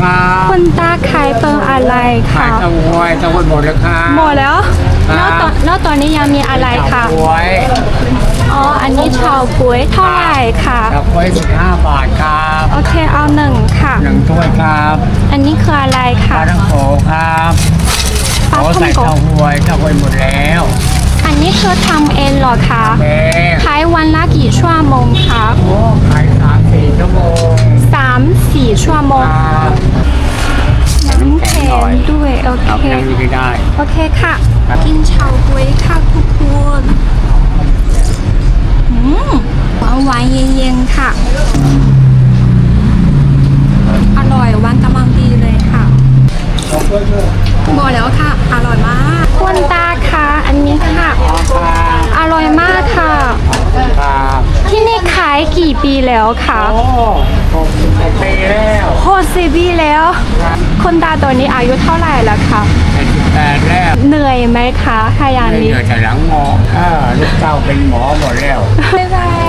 ครับคุณตาขายเปิงอะไรขายคะเต้าหวยเต้าหวยหมดแล้วครับหมดแล้วครัแล้บวตอนแล้วตอนนี้ยังมีอะไรคะเต้าหวยอ๋ออันนี้ชาวกล้วยเท่าไหร่ค่ะเต้าหวยสิบห้าบาทครับโอเคเอาหนึ่งค่ะ หนึ่งถ้วยครับอันนี้คืออะไรปคะลาทั้งโขครับปลาโอ้ท่อใส่งโกเต้าหวยเต้าหวยหมดแล้วอันนี้คือทำเองเหรอคะ แม่ขายวันละกี่ชั่วโมงคะ โอ้ขายสามสี่ชั่วโมง สามสี่ ชั่วโมคงรับน้ำแข็งด้วยโอเอาเคไปนั่งนี่ก็ได้โอเคค่ะครับกินเฉาก๊วยค่ะทุกคนอืมหวานหวานๆเย็นๆค่ะอร่อยหวานกำลังดีเลยค่ะบอกแล้วค่ะ อร่อยมากคุณตาค่ะ อันนี้ค่ะครับอร่อยมากค่ะครับที่นี่ขายกี่ปีแล้วคะโอ้หกสิบกว่าปี แล้วโคสิบปีแล้วคุณตาตัวนี้อายุเท่าไหร่แล้วคะเจ็ดสิบแปดแล้ว เหนื่อยไหมคะขยันไม่นี้เหนื่อยแต่หลังหมอเออลูกเต้าเป็นหมอหมดแล้วบ๊ายบ